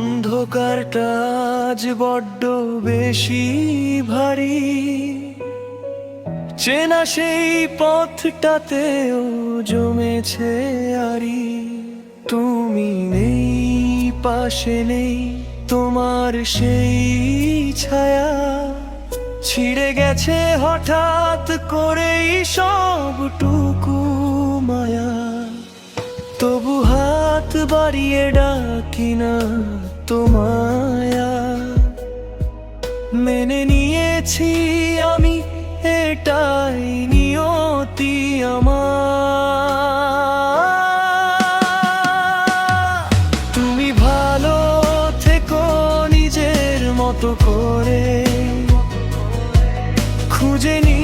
বুকটা আজ বড্ড বেশি ভারী। চেনা সেই পথটাতেও জমেছে আরি। তুমি নেই, পাশে নেই, তোমার সেই ছায়া। ছিঁড়ে গেছে হঠাৎ করেই সবটুকু মায়া। তবু হাত বাড়িয়ে ডাকি না। তোমায়া মেনে নিয়েছি আমি, এটাই নিয়তি আমার। তুমি ভালো থেকো নিজের মতো করে, খুঁজে নিও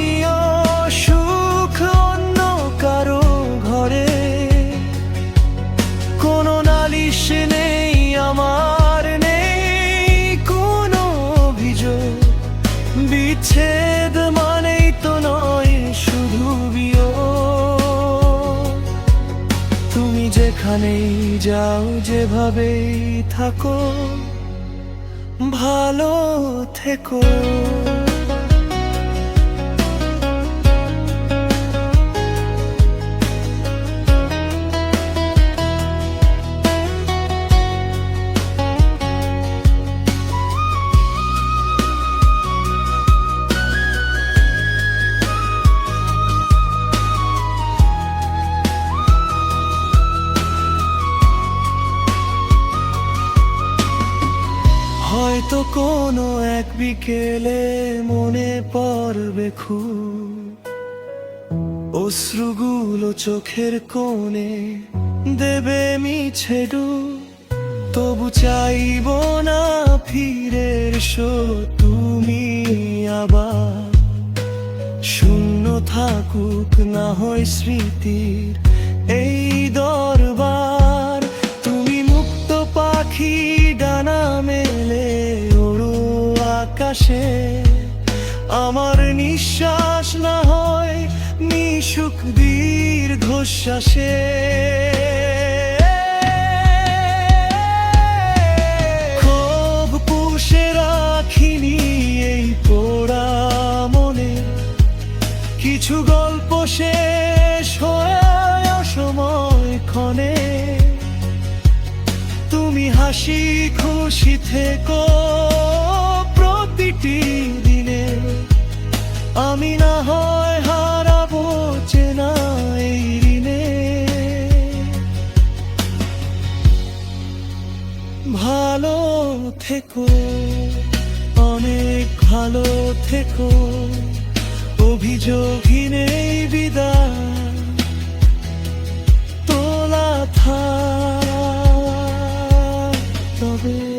যেখানেই যাও যেভাবেই থাকো ভালো থেকো। হয়তো কোনো এক বিকেলে মনে পড়বে খুব। অশ্রুগুলো চোখের কোণে দেবে মিছে ডুব। তবু চাইব না ফিরে এসো তুমি আবার শূন্য থাকুক, না হয় স্মৃতির আকাশে আমার নিঃশ্বাস না হয় নিশুক দীর্ঘশ্বাসে। ক্ষোভ পুষে রাখিনি এই পোড়া মনে। কিছু গল্প শেষ হয়ে অসময় ক্ষণে। তুমি হাসি খুশি থেকো। আমি না হয় হারাবো চেনা এই ঋণে। ভালো থেকো, অনেক ভালো থেকো অভিযোগ নেই বিদায়, তোলা থা তবে